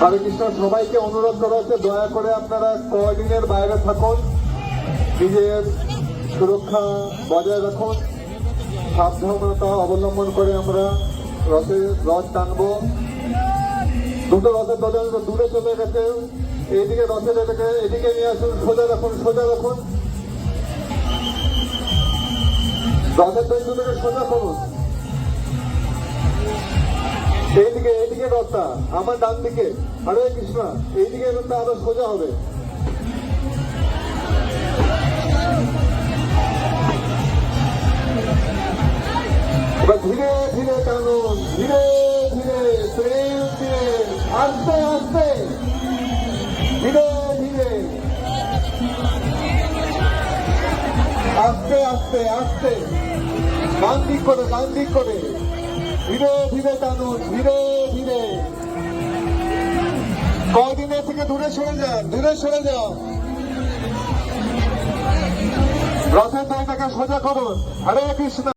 হরে কৃষ্ণ, সবাইকে অনুরোধ করা হচ্ছে, দয়া করে আপনারা কদিনের বাইরে থাকুন, নিজের সুরক্ষা বজায় রাখুন, সাবধানতা অবলম্বন করে আমরা রথে রথ টানবো। দুটো রথের দলের দূরে চলে গেছে এইদিকে রথের এদিকে এদিকে নিয়ে আসুন, সোজা রাখুন সোজা রাখুন। রথের দুটোকে সোজা করুন। এইদিকে এইদিকে রথটা আমার ডান দিকে। হরে কৃষ্ণ, এইদিকে রথটা আরও সোজা হবে। ধীরে ধীরে টানুন ধীরে ধীরে, প্রেম দিয়ে আস্তে আস্তে। ধীরে ধীরে। আস্তে আস্তে আস্তে। ডান দিক করে ডান দিক করে। ধীরে ধীরে টানুন ধীরে। সরে যান দূরে সরে যান রথের দলটাকে সোজা করুন হরে কৃষ্ণ।